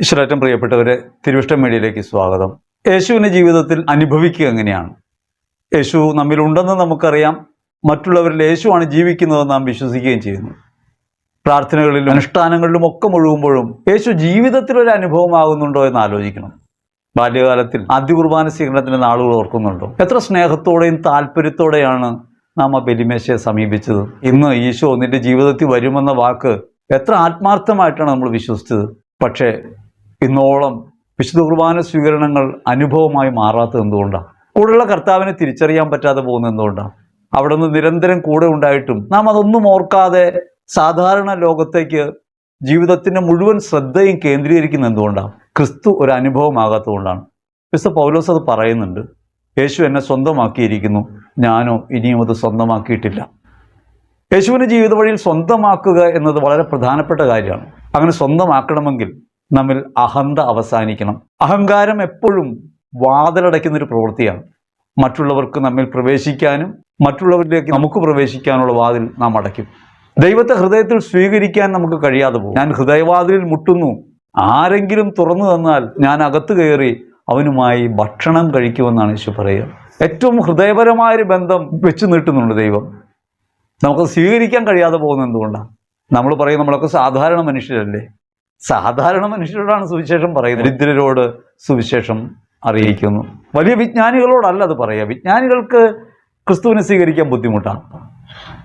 ഈശ്വരേറ്റം പ്രിയപ്പെട്ടവരെ തിരുവിഷ്ടം മീഡിയയിലേക്ക് സ്വാഗതം. യേശുവിന്റെ ജീവിതത്തിൽ അനുഭവിക്കുക എങ്ങനെയാണ്? യേശു നമ്മിലുണ്ടെന്ന് നമുക്കറിയാം. മറ്റുള്ളവരിൽ യേശുവാണ് ജീവിക്കുന്നതെന്ന് നാം വിശ്വസിക്കുകയും ചെയ്യുന്നു. പ്രാർത്ഥനകളിലും അനുഷ്ഠാനങ്ങളിലും ഒക്കെ മുഴുകുമ്പോഴും യേശു ജീവിതത്തിൽ ഒരു അനുഭവമാകുന്നുണ്ടോ എന്ന് ആലോചിക്കണം. ബാല്യകാലത്തിൽ ആദ്യ കുർബാന സ്വീകരണത്തിന്റെ നാളുകൾ ഓർക്കുന്നുണ്ടോ? എത്ര സ്നേഹത്തോടെയും താല്പര്യത്തോടെയാണ് നാം ആ ബലിമേശയെ സമീപിച്ചത്. ഇന്ന് ഈശോ നിന്റെ ജീവിതത്തിൽ വരുമെന്ന വാക്ക് എത്ര ആത്മാർത്ഥമായിട്ടാണ് നമ്മൾ വിശ്വസിച്ചത്. പക്ഷേ ഇന്നോളം വിശുദ്ധ കുർബാന സ്വീകരണങ്ങൾ അനുഭവമായി മാറാത്തത് എന്തുകൊണ്ടാണ് കൂടെയുള്ള കർത്താവിനെ തിരിച്ചറിയാൻ പറ്റാതെ പോകുന്നത് എന്തുകൊണ്ടാണ് അവിടെ നിന്ന് നിരന്തരം കൂടെ ഉണ്ടായിട്ടും നാം അതൊന്നും ഓർക്കാതെ സാധാരണ ലോകത്തേക്ക് ജീവിതത്തിന്റെ മുഴുവൻ ശ്രദ്ധയും കേന്ദ്രീകരിക്കുന്നത് എന്തുകൊണ്ടാണ് ക്രിസ്തു ഒരു അനുഭവമാകാത്തതുകൊണ്ടാണ് ക്രിസ്തു പൗലോസ് അത് പറയുന്നുണ്ട്. യേശു എന്നെ സ്വന്തമാക്കിയിരിക്കുന്നു. ഞാനോ ഇനിയും അത് സ്വന്തമാക്കിയിട്ടില്ല. യേശുവിന്റെ ജീവിത വഴിയിൽ സ്വന്തമാക്കുക എന്നത് വളരെ പ്രധാനപ്പെട്ട കാര്യമാണ്. അങ്ങനെ സ്വന്തമാക്കണമെങ്കിൽ നമ്മിൽ അഹന്ത അവസാനിക്കണം. അഹങ്കാരം എപ്പോഴും വാതിലടയ്ക്കുന്ന ഒരു പ്രവൃത്തിയാണ്. മറ്റുള്ളവർക്ക് നമ്മിൽ പ്രവേശിക്കാനും മറ്റുള്ളവരിലേക്ക് നമുക്ക് പ്രവേശിക്കാനുള്ള വാതിൽ നാം അടയ്ക്കും. ദൈവത്തെ ഹൃദയത്തിൽ സ്വീകരിക്കാൻ നമുക്ക് കഴിയാതെ പോകും. ഞാൻ ഹൃദയവാതിലിൽ മുട്ടുന്നു. ആരെങ്കിലും തുറന്നു തന്നാൽ ഞാൻ അകത്ത് കയറി അവനുമായി ഭക്ഷണം കഴിക്കുമെന്നാണ് യേശു പറയുക. ഏറ്റവും ഹൃദയപരമായൊരു ബന്ധം വെച്ച് നീട്ടുന്നുണ്ട് ദൈവം. നമുക്ക് സ്വീകരിക്കാൻ കഴിയാതെ പോകുന്നത് എന്തുകൊണ്ടാണ്? നമ്മൾ പറയും നമ്മളൊക്കെ സാധാരണ മനുഷ്യരല്ലേ? സാധാരണ മനുഷ്യരോടാണ് സുവിശേഷം പറയുന്നത്. ദരിദ്രരോട് സുവിശേഷം അറിയിക്കുന്നു. വലിയ വിജ്ഞാനികളോടല്ല അത് പറയുക. വിജ്ഞാനികൾക്ക് ക്രിസ്തുവിനെ സ്വീകരിക്കാൻ ബുദ്ധിമുട്ടാണ്.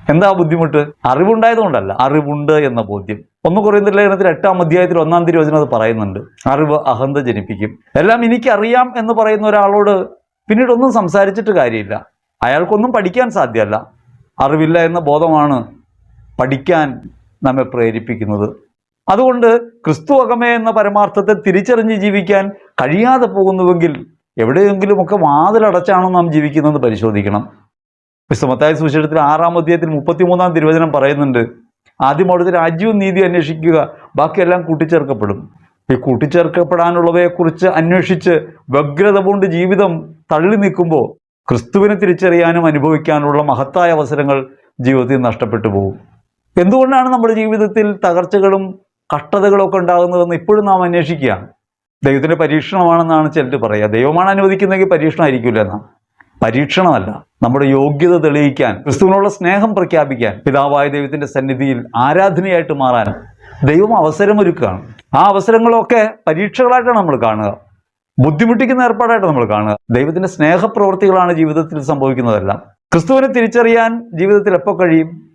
എന്താ ബുദ്ധിമുട്ട്? അറിവുണ്ടായതുകൊണ്ടല്ല. അറിവുണ്ട് എന്ന ബോധ്യം. ഒന്ന് കുറയുന്ന ലേഖനത്തിൽ എട്ടാം അധ്യായത്തിൽ ഒന്നാം തിരുവചനം അത് പറയുന്നുണ്ട്. അറിവ് അഹന്ത ജനിപ്പിക്കും. എല്ലാം എനിക്കറിയാം എന്ന് പറയുന്ന ഒരാളോട് പിന്നീട് ഒന്നും സംസാരിച്ചിട്ട് കാര്യമില്ല. അയാൾക്കൊന്നും പഠിക്കാൻ സാധ്യമല്ല. അറിവില്ല എന്ന ബോധമാണ് പഠിക്കാൻ നമ്മെ പ്രേരിപ്പിക്കുന്നത്. അതുകൊണ്ട് ക്രിസ്തു അകമേ എന്ന പരമാർത്ഥത്തെ തിരിച്ചറിഞ്ഞ് ജീവിക്കാൻ കഴിയാതെ പോകുന്നുവെങ്കിൽ എവിടെയെങ്കിലുമൊക്കെ വാതിലടച്ചാണോ നാം ജീവിക്കുന്നത് പരിശോധിക്കണം. വിശ്വമത്തായ സുവിശേഷത്തിൽ ആറാം അധ്യായത്തിൽ മുപ്പത്തിമൂന്നാം തിരുവചനം പറയുന്നുണ്ട് ആദ്യം അവിടുത്തെ രാജ്യവും നീതി അന്വേഷിക്കുക ബാക്കിയെല്ലാം കൂട്ടിച്ചേർക്കപ്പെടും. ഈ കൂട്ടിച്ചേർക്കപ്പെടാനുള്ളവയെക്കുറിച്ച് അന്വേഷിച്ച് വ്യഗ്രത കൊണ്ട് ജീവിതം തള്ളി നിൽക്കുമ്പോൾ ക്രിസ്തുവിനെ തിരിച്ചറിയാനും അനുഭവിക്കാനുള്ള മഹത്തായ അവസരങ്ങൾ ജീവിതത്തിൽ നഷ്ടപ്പെട്ടു പോകും. എന്തുകൊണ്ടാണ് നമ്മുടെ ജീവിതത്തിൽ തകർച്ചകളും കഷ്ടതകളും ഒക്കെ ഉണ്ടാകുന്നതെന്ന് ഇപ്പോഴും നാം അന്വേഷിക്കുകയാണ്. ദൈവത്തിന്റെ പരീക്ഷണമാണെന്നാണ് ചിലർ പറയുക. ദൈവമാണ് അനുവദിക്കുന്നതെങ്കിൽ പരീക്ഷണമായിരിക്കില്ല എന്നാണ് പരീക്ഷണമല്ല. നമ്മുടെ യോഗ്യത തെളിയിക്കാൻ ക്രിസ്തുവിനുള്ള സ്നേഹം പ്രഖ്യാപിക്കാൻ പിതാവായ ദൈവത്തിന്റെ സന്നിധിയിൽ ആരാധനയായിട്ട് മാറാൻ ദൈവം അവസരമൊരുക്കുകയാണ് ആ അവസരങ്ങളൊക്കെ പരീക്ഷകളായിട്ടാണ് നമ്മൾ കാണുക. ബുദ്ധിമുട്ടിക്കുന്ന ഏർപ്പാടായിട്ട് നമ്മൾ കാണുക. ദൈവത്തിന്റെ സ്നേഹപ്രവൃത്തികളാണ് ജീവിതത്തിൽ സംഭവിക്കുന്നതെല്ലാം. ക്രിസ്തുവിനെ തിരിച്ചറിയാൻ ജീവിതത്തിൽ എപ്പോൾ കഴിയും?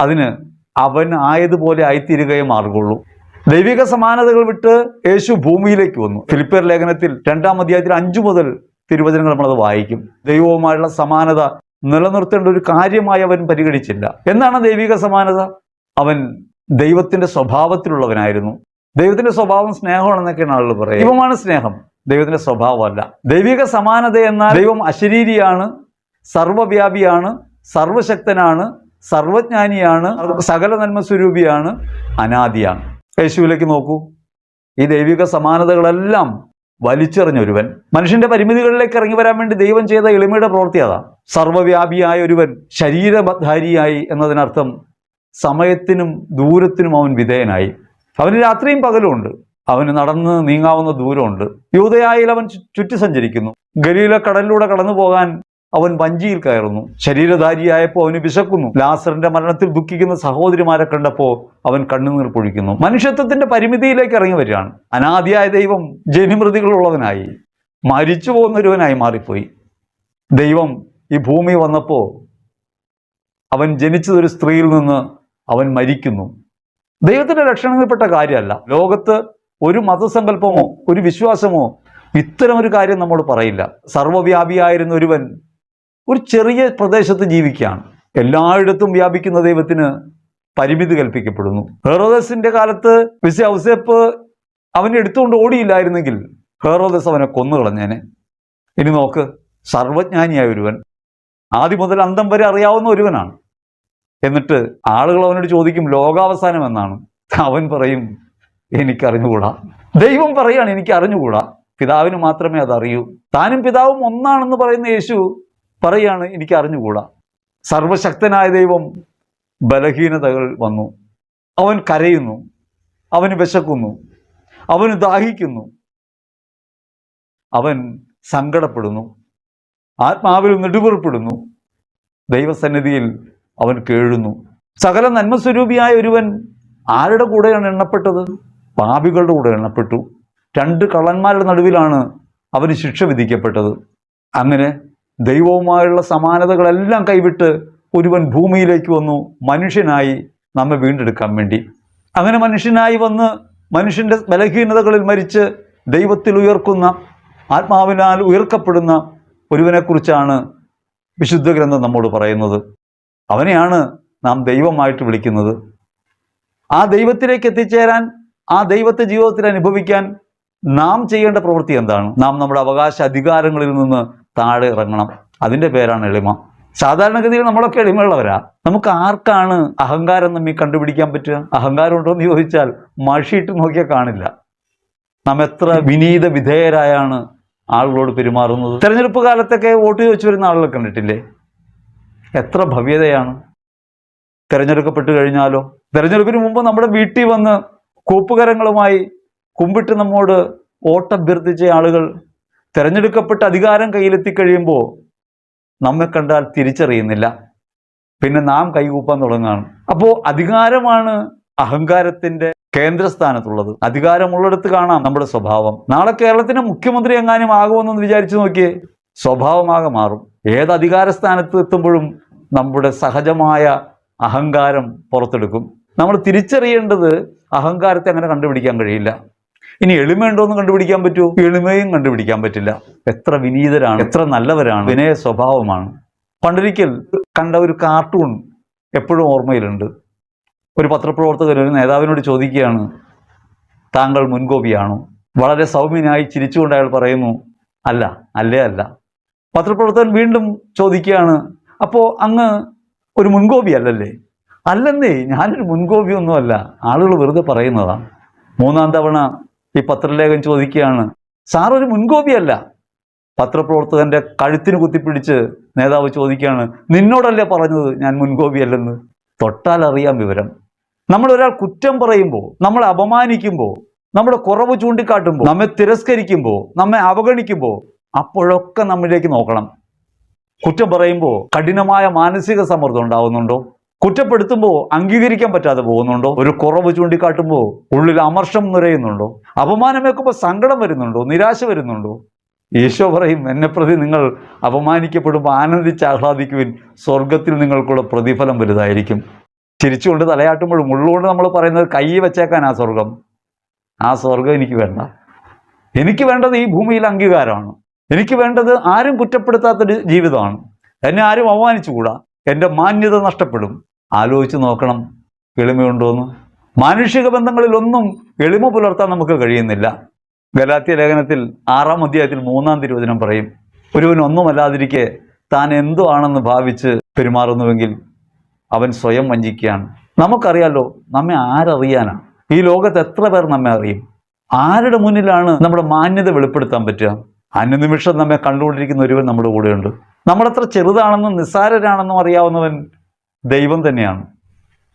അതിന് അവൻ ആയതുപോലെ ആയിത്തീരുകയേ മാർഗുള്ളൂ ദൈവിക സമാനതകൾ വിട്ട് യേശു ഭൂമിയിലേക്ക് വന്നു. ഫിലിപ്പർ ലേഖനത്തിൽ രണ്ടാം അധ്യായത്തിൽ അഞ്ചു മുതൽ തിരുവചനങ്ങൾ നമ്മളത് വായിക്കും. ദൈവവുമായുള്ള സമാനത നിലനിർത്തേണ്ട ഒരു കാര്യമായി അവൻ പരിഗണിച്ചില്ല. എന്താണ് ദൈവിക സമാനത? അവൻ ദൈവത്തിന്റെ സ്വഭാവത്തിലുള്ളവനായിരുന്നു. ദൈവത്തിന്റെ സ്വഭാവം സ്നേഹമാണെന്നൊക്കെയാണ് ആളുകൾ പറയുക. ദൈവമാണ് സ്നേഹം. ദൈവത്തിന്റെ സ്വഭാവമല്ല. ദൈവിക സമാനത എന്നാൽ ദൈവം അശരീരിയാണ് സർവവ്യാപിയാണ് സർവശക്തനാണ് സർവജ്ഞാനിയാണ് സകല നന്മ സ്വരൂപിയാണ് അനാദിയാണ്. യേശുവിലേക്ക് നോക്കൂ. ഈ ദൈവിക സമാനതകളെല്ലാം വലിച്ചെറിഞ്ഞ ഒരുവൻ മനുഷ്യന്റെ പരിമിതികളിലേക്ക് ഇറങ്ങി വരാൻ വേണ്ടി ദൈവം ചെയ്ത എളിമയുടെ പ്രവൃത്തി അതാ. സർവവ്യാപിയായ ഒരുവൻ ശരീരധാരിയായി എന്നതിനർത്ഥം സമയത്തിനും ദൂരത്തിനും അവൻ വിധേയനായി. അവന് രാത്രിയും പകലുമുണ്ട് അവന് നടന്ന് നീങ്ങാവുന്ന ദൂരമുണ്ട്. യൂതയായിൽ അവൻ ചുറ്റി സഞ്ചരിക്കുന്നു ഗലീല കടലിലൂടെ കടന്നു പോകാൻ അവൻ വഞ്ചിയിൽ കയറുന്നു. ശരീരധാരിയായപ്പോൾ അവന് വിശക്കുന്നു. ലാസറിന്റെ മരണത്തിൽ ദുഃഖിക്കുന്ന സഹോദരിമാരെ കണ്ടപ്പോൾ അവൻ കണ്ണുനീർ പൊഴിക്കുന്നു. മനുഷ്യത്വത്തിന്റെ പരിമിതിയിലേക്ക് ഇറങ്ങി വരികയാണ്. അനാദിയായ ദൈവം ജനിമൃതികളുള്ളവനായി മരിച്ചു പോകുന്നൊരുവനായി മാറിപ്പോയി. ദൈവം ഈ ഭൂമി വന്നപ്പോൾ അവൻ ജനിച്ചതൊരു സ്ത്രീയിൽ നിന്ന് അവൻ മരിക്കുന്നു. ദൈവത്തിന്റെ രക്ഷണത്തിൽപ്പെട്ട കാര്യമല്ല. ലോകത്ത് ഒരു മതസങ്കല്പമോ ഒരു വിശ്വാസമോ ഇത്തരം ഒരു കാര്യം നമ്മൾ പറയില്ല. സർവവ്യാപിയായിരുന്ന ഒരുവൻ ഒരു ചെറിയ പ്രദേശത്ത് ജീവിക്കുകയാണ്. എല്ലായിടത്തും വ്യാപിക്കുന്ന ദൈവത്തിന് പരിമിതി കൽപ്പിക്കപ്പെടുന്നു. ഹെറോദസിന്റെ കാലത്ത് വിശ ഔസേപ്പ് അവനെ എടുത്തുകൊണ്ട് ഓടിയില്ലായിരുന്നെങ്കിൽ ഹെറോദസ് അവനെ കൊന്നു കൊന്നുകളഞ്ഞേനെ. ഇനി നോക്ക് സർവജ്ഞാനിയായ ഒരുവൻ ആദ്യം മുതൽ അന്തം വരെ അറിയാവുന്ന ഒരുവനാണ്. എന്നിട്ട് ആളുകൾ അവനോട് ചോദിക്കും ലോകാവസാനം എന്നാണ്? അവൻ പറയും എനിക്കറിഞ്ഞുകൂടാ. ദൈവം പറയാണ് എനിക്ക് അറിഞ്ഞുകൂടാ പിതാവിന് മാത്രമേ അതറിയൂ. താനും പിതാവും ഒന്നാണെന്ന് പറയുന്ന യേശു പറയാണ് എനിക്ക് അറിഞ്ഞുകൂടാ. സർവശക്തനായ ദൈവം ബലഹീനതകൾ വന്നു. അവൻ കരയുന്നു. അവന് വിശക്കുന്നു. അവന് ദാഹിക്കുന്നു. അവൻ സങ്കടപ്പെടുന്നു. ആത്മാവിൽ നെടുപുറപ്പെടുന്നു ദൈവസന്നിധിയിൽ അവൻ കേഴുന്നു. സകല നന്മസ്വരൂപിയായ ഒരുവൻ ആരുടെ കൂടെയാണ് എണ്ണപ്പെട്ടത്? പാപികളുടെ കൂടെ എണ്ണപ്പെട്ടു. രണ്ട് കള്ളന്മാരുടെ നടുവിലാണ് അവന് ശിക്ഷ വിധിക്കപ്പെട്ടത്. അങ്ങനെ ദൈവവുമായുള്ള സമാനതകളെല്ലാം കൈവിട്ട് ഒരുവൻ ഭൂമിയിലേക്ക് വന്നു മനുഷ്യനായി നമ്മെ വീണ്ടെടുക്കാൻ വേണ്ടി. അങ്ങനെ മനുഷ്യനായി വന്ന് മനുഷ്യന്റെ ബലഹീനതകളിൽ മരിച്ച് ദൈവത്തിൽ ഉയർക്കുന്ന ആത്മാവിനാൽ ഉയർക്കപ്പെടുന്ന ഒരുവനെക്കുറിച്ചാണ് വിശുദ്ധ ഗ്രന്ഥം നമ്മോട് പറയുന്നത്. അവനെയാണ് നാം ദൈവമായിട്ട് വിളിക്കുന്നത്. ആ ദൈവത്തിലേക്ക് എത്തിച്ചേരാൻ ആ ദൈവത്തെ ജീവിതത്തിൽ അനുഭവിക്കാൻ നാം ചെയ്യേണ്ട പ്രവൃത്തി എന്താണ്? നാം നമ്മുടെ അവകാശ അധികാരങ്ങളിൽ നിന്ന് താഴെ ഇറങ്ങണം. അതിന്റെ പേരാണ് എളിമ. സാധാരണഗതിയിൽ നമ്മളൊക്കെ എളിമയുള്ളവരാ. നമുക്ക് ആർക്കാണ് അഹങ്കാരം നമ്മി കണ്ടുപിടിക്കാൻ പറ്റുക? അഹങ്കാരം ഉണ്ടോ എന്ന് ചോദിച്ചാൽ മഷിയിട്ട് നോക്കിയാൽ കാണില്ല. നാം എത്ര വിനീത വിധേയരായാണ് ആളുകളോട് പെരുമാറുന്നത്. തെരഞ്ഞെടുപ്പ് കാലത്തൊക്കെ വോട്ട് ചോദിച്ചു വരുന്ന ആളുകളെ കണ്ടിട്ടില്ലേ? എത്ര ഭവ്യതയാണ്. തിരഞ്ഞെടുക്കപ്പെട്ട് കഴിഞ്ഞാലോ? തിരഞ്ഞെടുപ്പിന് മുമ്പ് നമ്മുടെ വീട്ടിൽ വന്ന് കൂപ്പുകരങ്ങളുമായി കുമ്പിട്ട് നമ്മോട് വോട്ടഭ്യർത്ഥിച്ച ആളുകൾ തിരഞ്ഞെടുക്കപ്പെട്ട് അധികാരം കയ്യിലെത്തി കഴിയുമ്പോൾ നമ്മെ കണ്ടാൽ തിരിച്ചറിയുന്നില്ല. പിന്നെ നാം കൈകൂപ്പാൻ തുടങ്ങുകയാണ്. അപ്പോൾ അധികാരമാണ് അഹങ്കാരത്തിന്റെ കേന്ദ്രസ്ഥാനത്തുള്ളത്. അധികാരമുള്ളിടത്ത് കാണാം നമ്മുടെ സ്വഭാവം. നാളെ കേരളത്തിന്റെ മുഖ്യമന്ത്രി എങ്ങാനും ആകുമെന്നൊന്ന് വിചാരിച്ചു നോക്കിയേ സ്വഭാവമാകെ മാറും. ഏത് അധികാര സ്ഥാനത്ത് എത്തുമ്പോഴും നമ്മുടെ സഹജമായ അഹങ്കാരം പുറത്തെടുക്കും. നമ്മൾ തിരിച്ചറിയേണ്ടത് അഹങ്കാരത്തെ അങ്ങനെ കണ്ടുപിടിക്കാൻ കഴിയില്ല. ഇനി എളിമയുണ്ടോ എന്ന് കണ്ടുപിടിക്കാൻ പറ്റുമോ എളിമയും കണ്ടുപിടിക്കാൻ പറ്റില്ല. എത്ര വിനീതരാണ് എത്ര നല്ലവരാണ്. വിനയ സ്വഭാവമാണ്. പണ്ടൊരിക്കൽ കണ്ട ഒരു കാർട്ടൂൺ എപ്പോഴും ഓർമ്മയിലുണ്ട്. ഒരു പത്രപ്രവർത്തകൻ ഒരു നേതാവിനോട് ചോദിക്കുകയാണ് താങ്കൾ മുൻകോപിയാണോ? വളരെ സൗമ്യനായി ചിരിച്ചുകൊണ്ട് അയാൾ പറയുന്നു അല്ല അല്ലേ അല്ല. പത്രപ്രവർത്തകൻ വീണ്ടും ചോദിക്കുകയാണ് അപ്പോൾ അങ്ങ് ഒരു മുൻകോപി അല്ലല്ലേ? അല്ലെന്നേ ഞാനൊരു മുൻകോപിയൊന്നുമല്ല. ആളുകൾ വെറുതെ പറയുന്നതാണ് മൂന്നാം തവണ ഈ പത്രലേഖം ചോദിക്കുകയാണ് സാർ ഒരു മുൻകോപിയല്ല. പത്രപ്രവർത്തകന്റെ കഴുത്തിന് കുത്തിപ്പിടിച്ച് നേതാവ് ചോദിക്കുകയാണ് നിന്നോടല്ലേ പറഞ്ഞത് ഞാൻ മുൻകോപിയല്ലെന്ന്? തൊട്ടാൽ അറിയാം വിവരം. നമ്മൾ ഒരാൾ കുറ്റം പറയുമ്പോൾ നമ്മളെ അപമാനിക്കുമ്പോൾ നമ്മുടെ കുറവ് ചൂണ്ടിക്കാട്ടുമ്പോൾ നമ്മെ തിരസ്കരിക്കുമ്പോൾ നമ്മെ അവഗണിക്കുമ്പോൾ അപ്പോഴൊക്കെ നമ്മളിലേക്ക് നോക്കണം. കുറ്റം പറയുമ്പോൾ കഠിനമായ മാനസിക സമ്മർദ്ദം ഉണ്ടാവുന്നുണ്ടോ? കുറ്റപ്പെടുത്തുമ്പോൾ അംഗീകരിക്കാൻ പറ്റാതെ പോകുന്നുണ്ടോ? ഒരു കുറവ് ചൂണ്ടിക്കാട്ടുമ്പോൾ ഉള്ളിൽ അമർഷം നിറയുന്നുണ്ടോ? അപമാനമേക്കുമ്പോൾ സങ്കടം വരുന്നുണ്ടോ? നിരാശ വരുന്നുണ്ടോ? ഈശോ പറയും എന്നെ പ്രതി നിങ്ങൾ അപമാനിക്കപ്പെടുമ്പോൾ ആനന്ദിച്ച് ആഹ്ലാദിക്കുവിൻ. സ്വർഗത്തിൽ നിങ്ങൾക്കുള്ള പ്രതിഫലം വലുതായിരിക്കും. ചിരിച്ചുകൊണ്ട് തലയാട്ടുമ്പോഴും ഉള്ളുകൊണ്ട് നമ്മൾ പറയുന്നത് കൈ വെച്ചേക്കാൻ ആ സ്വർഗം ആ സ്വർഗം എനിക്ക് വേണ്ട. എനിക്ക് വേണ്ടത് ഈ ഭൂമിയിൽ അംഗീകാരമാണ്. എനിക്ക് വേണ്ടത് ആരും കുറ്റപ്പെടുത്താത്തൊരു ജീവിതമാണ്. എന്നെ ആരും അവമാനിച്ചുകൂടാ എന്റെ മാന്യത നഷ്ടപ്പെടും. ആലോചിച്ച് നോക്കണം. എളിമയുണ്ടോന്ന്. മാനുഷിക ബന്ധങ്ങളിലൊന്നും എളിമ പുലർത്താൻ നമുക്ക് കഴിയുന്നില്ല. ഗലാത്യ ലേഖനത്തിൽ ആറാം അധ്യായത്തിൽ മൂന്നാം തിരുവചനം പറയും ഒരുവൻ ഒന്നുമല്ലാതിരിക്കെ താൻ എന്തോ ആണെന്ന് ഭാവിച്ച് പെരുമാറുന്നുവെങ്കിൽ അവൻ സ്വയം വഞ്ചിക്കുകയാണ്. നമുക്കറിയാലോ നമ്മെ ആരറിയാനാണ് ഈ ലോകത്ത് എത്ര പേർ നമ്മെ അറിയും? ആരുടെ മുന്നിലാണ് നമ്മുടെ മാന്യത വെളിപ്പെടുത്താൻ പറ്റുക? അനുനിമിഷം നമ്മെ കണ്ടുകൊണ്ടിരിക്കുന്ന ഒരുവൻ നമ്മുടെ കൂടെയുണ്ട്. നമ്മളെത്ര ചെറുതാണെന്നും നിസ്സാരരാണെന്നും അറിയാവുന്നവൻ ദൈവം തന്നെയാണ്.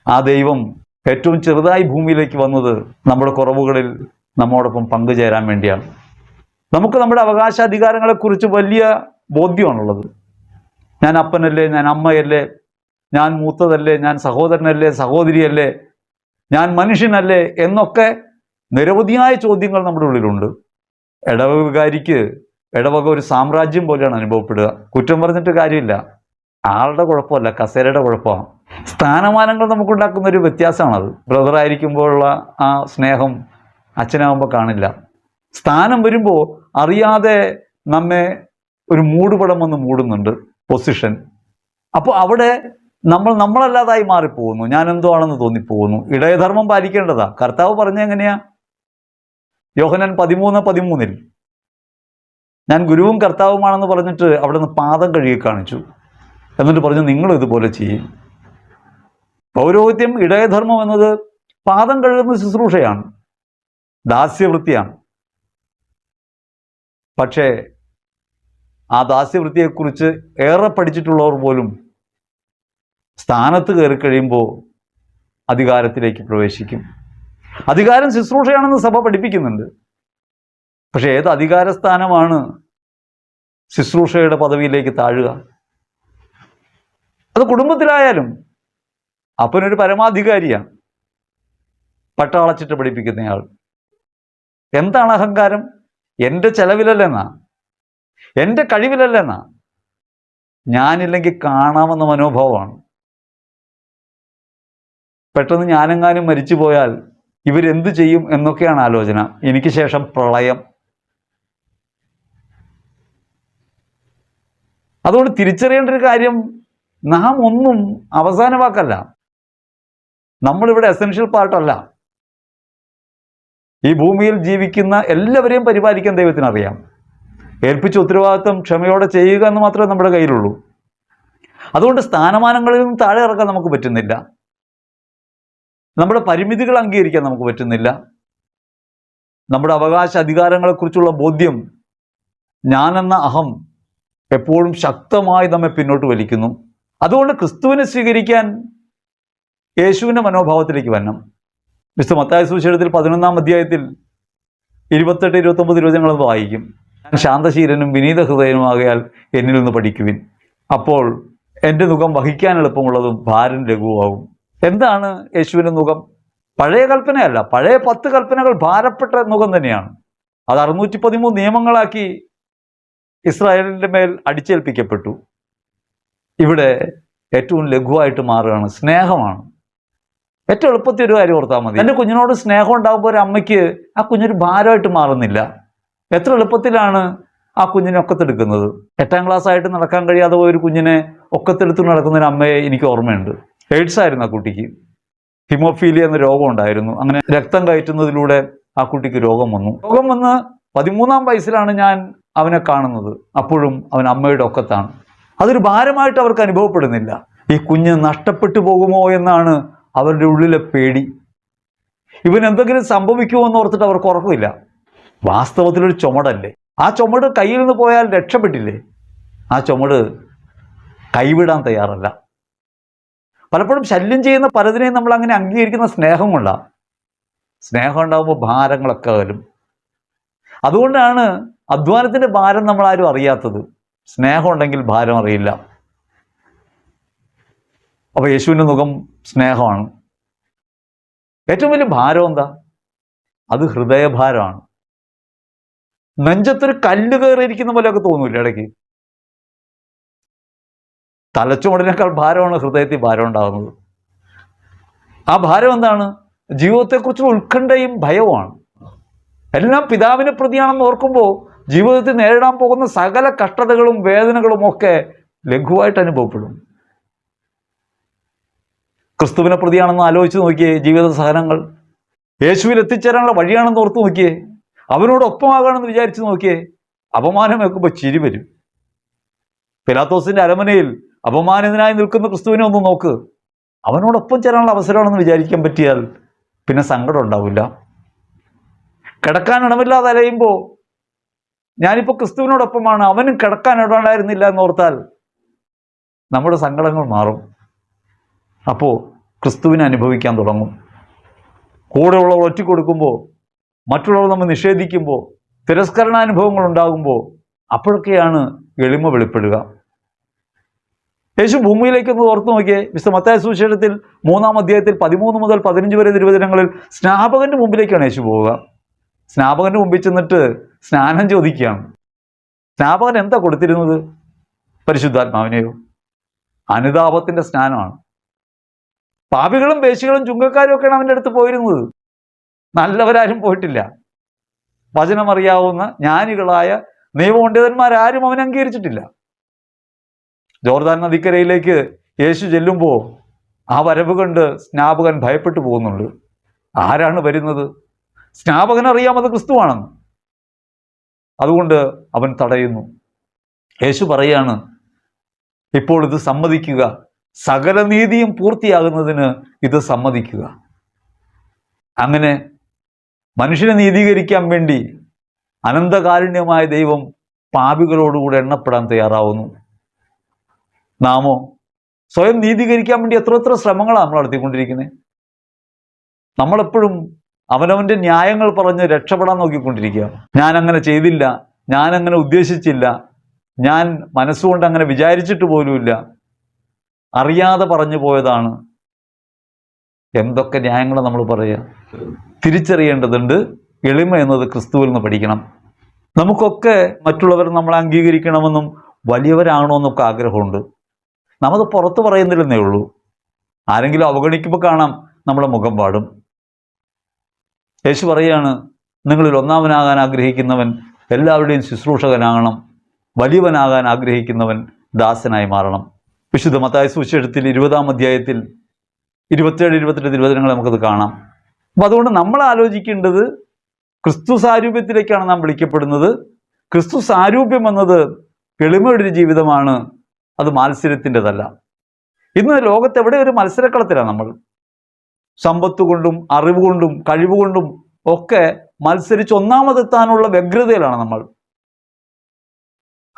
ആ ദൈവം ഏറ്റവും ചെറുതായി ഭൂമിയിലേക്ക് വന്നത് നമ്മുടെ കുറവുകളിൽ നമ്മോടൊപ്പം പങ്കുചേരാൻ വേണ്ടിയാണ്. നമുക്ക് നമ്മുടെ അവകാശാധികാരങ്ങളെക്കുറിച്ച് വലിയ ബോധ്യമാണുള്ളത്. ഞാൻ അപ്പനല്ലേ ഞാൻ അമ്മയല്ലേ ഞാൻ മൂത്തതല്ലേ ഞാൻ സഹോദരനല്ലേ സഹോദരിയല്ലേ ഞാൻ മനുഷ്യനല്ലേ എന്നൊക്കെ നിരവധിയായ ചോദ്യങ്ങൾ നമ്മുടെ ഉള്ളിലുണ്ട്. ഇടവകാരിക്ക് ഇടവക ഒരു സാമ്രാജ്യം പോലെയാണ് അനുഭവപ്പെടുക. കുറ്റം പറഞ്ഞിട്ട് കാര്യമില്ല. ആളുടെ കുഴപ്പമല്ല കസേരയുടെ കുഴപ്പമാണ്. സ്ഥാനമാനങ്ങൾ നമുക്കുണ്ടാക്കുന്ന ഒരു വ്യത്യാസമാണത്. ബ്രദർ ആയിരിക്കുമ്പോഴുള്ള ആ സ്നേഹം അച്ഛനാകുമ്പോൾ കാണില്ല. സ്ഥാനം വരുമ്പോൾ അറിയാതെ നമ്മെ ഒരു മൂടുപടം വന്ന് മൂടുന്നുണ്ട് പൊസിഷൻ അപ്പോൾ അവിടെ നമ്മൾ നമ്മളല്ലാതായി മാറിപ്പോകുന്നു. ഞാൻ എന്തോ ആണെന്ന് തോന്നിപ്പോകുന്നു. ഇടയധർമ്മം പാലിക്കേണ്ടതാ. കർത്താവ് പറഞ്ഞ എങ്ങനെയാ? യോഹനൻ പതിമൂന്ന് പതിമൂന്നിൽ. ഞാൻ ഗുരുവും കർത്താവുമാണെന്ന് പറഞ്ഞിട്ട് അവിടെ നിന്ന് പാദം കഴുകി കാണിച്ചു. എന്നിട്ട് പറഞ്ഞു നിങ്ങളും ഇതുപോലെ ചെയ്യും. പൗരോഹിത്യം ഇടയധർമ്മം എന്നത് പാദം കഴുകുന്ന ശുശ്രൂഷയാണ് ദാസ്യവൃത്തിയാണ്. പക്ഷേ ആ ദാസ്യവൃത്തിയെക്കുറിച്ച് ഏറെ പഠിച്ചിട്ടുള്ളവർ പോലും സ്ഥാനത്ത് കയറി കഴിയുമ്പോൾ അധികാരത്തിലേക്ക് പ്രവേശിക്കും. അധികാരം ശുശ്രൂഷയാണെന്ന് സഭ പഠിപ്പിക്കുന്നുണ്ട്. പക്ഷേ ഏത് അധികാരസ്ഥാനമാണ് ശുശ്രൂഷയുടെ പദവിയിലേക്ക് താഴുക? അത് കുടുംബത്തിലായാലും അപ്പനൊരു പരമാധികാരിയാണ് പട്ടാളച്ചിട്ട് പഠിപ്പിക്കുന്നയാൾ എന്താണ് അഹങ്കാരം? എന്റെ ചെലവിലല്ലെന്നാ. എന്റെ കഴിവിലല്ലെന്നാ. ഞാനില്ലെങ്കിൽ കാണാമെന്ന മനോഭാവമാണ്. പെട്ടെന്ന് ഞാനെങ്ങാനും മരിച്ചു പോയാൽ ഇവരെന്ത് ചെയ്യും എന്നൊക്കെയാണ് ആലോചന. എനിക്ക് ശേഷം പ്രളയം. അതുകൊണ്ട് തിരിച്ചറിയേണ്ട ഒരു കാര്യം നാം ഒന്നും അവസാന വാക്കല്ല നമ്മളിവിടെ എസെൻഷ്യൽ പാർട്ടല്ല ഈ ഭൂമിയിൽ ജീവിക്കുന്ന എല്ലാവരെയും പരിപാലിക്കാൻ ദൈവത്തിന് അറിയാം ഏൽപ്പിച്ച ഉത്തരവാദിത്വം ക്ഷമയോടെ ചെയ്യുക എന്ന് മാത്രമേ നമ്മുടെ കയ്യിലുള്ളൂ. അതുകൊണ്ട് സ്ഥാനമാനങ്ങളിൽ നിന്ന് താഴെ ഇറക്കാൻ നമുക്ക് പറ്റുന്നില്ല. നമ്മുടെ പരിമിതികൾ അംഗീകരിക്കാൻ നമുക്ക് പറ്റുന്നില്ല. നമ്മുടെ അവകാശ അധികാരങ്ങളെക്കുറിച്ചുള്ള ബോധ്യം ഞാനെന്ന അഹം എപ്പോഴും ശക്തമായി നമ്മെ പിന്നോട്ട് വലിക്കുന്നു. അതുകൊണ്ട് ക്രിസ്തുവിനെ സ്വീകരിക്കാൻ യേശുവിന്റെ മനോഭാവത്തിലേക്ക് വരണം. വിശുദ്ധ മത്തായ സുവിശേഷത്തിൽ പതിനൊന്നാം അധ്യായത്തിൽ ഇരുപത്തെട്ട് ഇരുപത്തൊമ്പത് ഇരുപതിങ്ങൾ വായിക്കും. ഞാൻ ശാന്തശീലനും വിനീത ഹൃദയനുമാകയാൽ എന്നിൽ നിന്ന് പഠിക്കുവിൻ. അപ്പോൾ എന്റെ മുഖം വഹിക്കാൻ എളുപ്പമുള്ളതും ഭാരം ലഘുവാകും എന്താണ് യേശുവിന്റെ മുഖം? പഴയ കൽപ്പനയല്ല. പഴയ പത്ത് കൽപ്പനകൾ ഭാരപ്പെട്ട മുഖം തന്നെയാണ്. അത് അറുന്നൂറ്റി പതിമൂന്ന് നിയമങ്ങളാക്കി ഇസ്രായേലിന്റെ മേൽ അടിച്ചേൽപ്പിക്കപ്പെട്ടു. ഇവിടെ ഏറ്റവും ലഘുവായിട്ട് മാറുകയാണ് സ്നേഹമാണ്. ഏറ്റവും എളുപ്പത്തിൽ ഒരു കാര്യം ഓർത്താൽ മതി. എന്റെ കുഞ്ഞിനോട് സ്നേഹം ഉണ്ടാകുമ്പോൾ ഒരു അമ്മയ്ക്ക് ആ കുഞ്ഞൊരു ഭാരമായിട്ട് മാറുന്നില്ല. എത്ര എളുപ്പത്തിലാണ് ആ കുഞ്ഞിനെ ഒക്കത്തെടുക്കുന്നത്. എട്ടാം ക്ലാസ് ആയിട്ട് നടക്കാൻ കഴിയാതെ പോയ ഒരു കുഞ്ഞിനെ ഒക്കത്തെടുത്ത് നടക്കുന്ന ഒരു അമ്മയെ എനിക്ക് ഓർമ്മയുണ്ട്. എയ്ഡ്സ് ആയിരുന്നു ആ കുട്ടിക്ക്. ഹിമോഫീലിയ എന്ന രോഗം ഉണ്ടായിരുന്നു. അങ്ങനെ രക്തം കയറ്റുന്നതിലൂടെ ആ കുട്ടിക്ക് രോഗം വന്നു. രോഗം വന്ന് പതിമൂന്നാം വയസ്സിലാണ് ഞാൻ അവനെ കാണുന്നത്. അപ്പോഴും അവൻ അമ്മയുടെ ഒക്കത്താണ്. അതൊരു ഭാരമായിട്ട് അവർക്ക് അനുഭവപ്പെടുന്നില്ല. ഈ കുഞ്ഞ് നഷ്ടപ്പെട്ടു പോകുമോ എന്നാണ് അവരുടെ ഉള്ളിലെ പേടി. ഇവൻ എന്തെങ്കിലും സംഭവിക്കുമോ എന്ന് ഓർത്തിട്ട് അവർക്ക് ഉറക്കമില്ല വാസ്തവത്തിലൊരു ചുമടല്ലേ? ആ ചുമട് കയ്യിൽ നിന്ന് പോയാൽ രക്ഷപ്പെട്ടില്ലേ? ആ ചുമട് കൈവിടാൻ തയ്യാറല്ല. പലപ്പോഴും ശല്യം ചെയ്യുന്ന പലതിനെയും നമ്മൾ അങ്ങനെ അംഗീകരിക്കുന്ന സ്നേഹം കൊണ്ടാണ് സ്നേഹം ഉണ്ടാകുമ്പോൾ ഭാരങ്ങളൊക്കെ അകലും അതുകൊണ്ടാണ് അധ്വാനത്തിന്റെ ഭാരം നമ്മൾ ആരും അറിയാത്തത്. സ്നേഹം ഉണ്ടെങ്കിൽ ഭാരം അറിയില്ല. അപ്പൊ യേശുവിന്റെ മുഖം സ്നേഹമാണ്. ഏറ്റവും വലിയ ഭാരം എന്താ? അത് ഹൃദയഭാരമാണ്. നെഞ്ചത്തൊരു കല്ല് കയറിയിരിക്കുന്ന പോലെയൊക്കെ തോന്നൂല ഇടയ്ക്ക്? തലച്ചുമടിനേക്കാൾ ഭാരമാണ് ഹൃദയത്തിൽ ഭാരം ഉണ്ടാകുന്നത്. ആ ഭാരം എന്താണ്? ജീവിതത്തെക്കുറിച്ചുള്ള ഉത്കണ്ഠയും ഭയവുമാണ്. എല്ലാം പിതാവിനെ പ്രതിയാണെന്ന് ഓർക്കുമ്പോൾ ജീവിതത്തിൽ നേരിടാൻ പോകുന്ന സകല കഷ്ടതകളും വേദനകളും ഒക്കെ ലഘുവായിട്ട് അനുഭവപ്പെടും. ക്രിസ്തുവിനെ പ്രതിയാണെന്ന് ആലോചിച്ച് നോക്കിയേ ജീവിത സഹനങ്ങൾ. യേശുവിൽ എത്തിച്ചേരാനുള്ള വഴിയാണെന്ന് ഓർത്ത് നോക്കിയേ. അവനോട് ഒപ്പമാകാണെന്ന് വിചാരിച്ച് നോക്കിയേ. അപമാനം വെക്കുമ്പോൾ ചിരി വരും. പിലാത്തോസിന്റെ അരമനയിൽ അപമാനിതനായി നിൽക്കുന്ന ക്രിസ്തുവിനെ ഒന്ന് നോക്ക്. അവനോടൊപ്പം ചേരാനുള്ള അവസരമാണെന്ന് വിചാരിക്കാൻ പറ്റിയാൽ പിന്നെ സങ്കടം ഉണ്ടാവില്ല. കിടക്കാൻ ഇടമില്ലാതെ അലയുമ്പോൾ ഞാനിപ്പോൾ ക്രിസ്തുവിനോടൊപ്പമാണ്. അവനും കിടക്കാൻ ഇടമുണ്ടായിരുന്നില്ല എന്നോർത്താൽ നമ്മുടെ സങ്കടങ്ങൾ മാറും. അപ്പോൾ ക്രിസ്തുവിനെ അനുഭവിക്കാൻ തുടങ്ങും. കൂടെയുള്ളവർ ഒറ്റ കൊടുക്കുമ്പോൾ മറ്റുള്ളവർ നമ്മൾ നിഷേധിക്കുമ്പോൾ തിരസ്കരണാനുഭവങ്ങൾ ഉണ്ടാകുമ്പോൾ അപ്പോഴൊക്കെയാണ് എളിമ വെളിപ്പെടുക. യേശു ഭൂമിയിലേക്കൊന്ന് ഓർത്തു നോക്കിയേ. മിസ്റ്റർ മത്തായ സുശേഷത്തിൽ മൂന്നാം അധ്യായത്തിൽ പതിമൂന്ന് മുതൽ പതിനഞ്ച് വരെ തിരുവചനങ്ങളിൽ സ്നാപകന്റെ മുമ്പിലേക്കാണ് യേശു പോവുക. സ്നാപകന്റെ മുമ്പിൽ ചെന്നിട്ട് സ്നാനം ചോദിക്കുകയാണ് സ്നാപകൻ എന്താ കൊടുത്തിരുന്നത്? പരിശുദ്ധാത്മാവിനെയോ? അനുതാപത്തിന്റെ സ്നാനമാണ്. പാപികളും വേശികളും ചുങ്കക്കാരും ഒക്കെയാണ് അവന്റെ അടുത്ത് പോയിരുന്നത്. നല്ലവരാരും പോയിട്ടില്ല. വചനമറിയാവുന്ന ജ്ഞാനികളായ നിയമപണ്ഡിതന്മാരാരും അവൻ അംഗീകരിച്ചിട്ടില്ല. ജോർദാൻ നദിക്കരയിലേക്ക് യേശു ചെല്ലുമ്പോൾ ആ വരവ് കണ്ട് സ്നാപകൻ ഭയപ്പെട്ടു പോകുന്നുണ്ട്. ആരാണ് വരുന്നത്? സ്നാപകൻ അറിയാം അത് ക്രിസ്തുവാണെന്ന്. അതുകൊണ്ട് അവൻ തടയുന്നു. യേശു പറയാണ് ഇപ്പോൾ ഇത് സമ്മതിക്കുക. സകല നീതിയും പൂർത്തിയാകുന്നതിന് ഇത് സമ്മതിക്കുക. അങ്ങനെ മനുഷ്യനെ നീതീകരിക്കാൻ വേണ്ടി അനന്തകാരുണ്യമായ ദൈവം പാപികളോടുകൂടെ എണ്ണപ്പെടാൻ തയ്യാറാവുന്നു. നാമോ സ്വയം നീതീകരിക്കാൻ വേണ്ടി എത്ര എത്ര ശ്രമങ്ങളാണ് നമ്മൾ നടത്തിക്കൊണ്ടിരിക്കുന്നത് നമ്മളെപ്പോഴും അവനവന്റെ ന്യായങ്ങൾ പറഞ്ഞ് രക്ഷപ്പെടാൻ നോക്കിക്കൊണ്ടിരിക്കുക. ഞാൻ അങ്ങനെ ചെയ്തില്ല. ഞാൻ അങ്ങനെ ഉദ്ദേശിച്ചില്ല. ഞാൻ മനസ്സുകൊണ്ട് അങ്ങനെ വിചാരിച്ചിട്ട് പോലുമില്ല. അറിയാതെ പറഞ്ഞു പോയതാണ്. എന്തൊക്കെ ന്യായങ്ങൾ നമ്മൾ പറയുക? തിരിച്ചറിയേണ്ടതുണ്ട്. എളിമ എന്നത് ക്രിസ്തുവിൽ നിന്ന് പഠിക്കണം. നമുക്കൊക്കെ മറ്റുള്ളവർ നമ്മളെ അംഗീകരിക്കണമെന്നും വലിയവരാണോ എന്നൊക്കെ ആഗ്രഹമുണ്ട്. നമ്മത് പുറത്ത് പറയുന്നില്ലെന്നേ ഉള്ളൂ. ആരെങ്കിലും അവഗണിക്കുമ്പോൾ കാണാം നമ്മുടെ മുഖം പാടും. യേശു പറയാണ് നിങ്ങളിൽ ഒന്നാമനാകാൻ ആഗ്രഹിക്കുന്നവൻ എല്ലാവരുടെയും ശുശ്രൂഷകനാകണം വലിയവനാകാൻ ആഗ്രഹിക്കുന്നവൻ ദാസനായി മാറണം. വിശുദ്ധ മത്തായ സുവിശേഷത്തിൽ ഇരുപതാം അധ്യായത്തിൽ ഇരുപത്തേഴ് ഇരുപത്തെട്ട് തിരുവചനങ്ങൾ നമുക്കത് കാണാം. അപ്പം അതുകൊണ്ട് നമ്മൾ ആലോചിക്കേണ്ടത് ക്രിസ്തു സാരൂപ്യത്തിലേക്കാണ് നാം വിളിക്കപ്പെടുന്നത്. ക്രിസ്തു സാരൂപ്യം എന്നത് എളിമയുടെ ഒരു ജീവിതമാണ് അത് മാത്സര്യത്തിന്റെതല്ല. ഇന്ന് ലോകത്ത് എവിടെ ഒരു മത്സരക്കളത്തിലാണ് നമ്മൾ. സമ്പത്ത് കൊണ്ടും അറിവ് കൊണ്ടും കഴിവ് കൊണ്ടും ഒക്കെ മത്സരിച്ച് ഒന്നാമതെത്താനുള്ള വ്യഗ്രതയിലാണ് നമ്മൾ.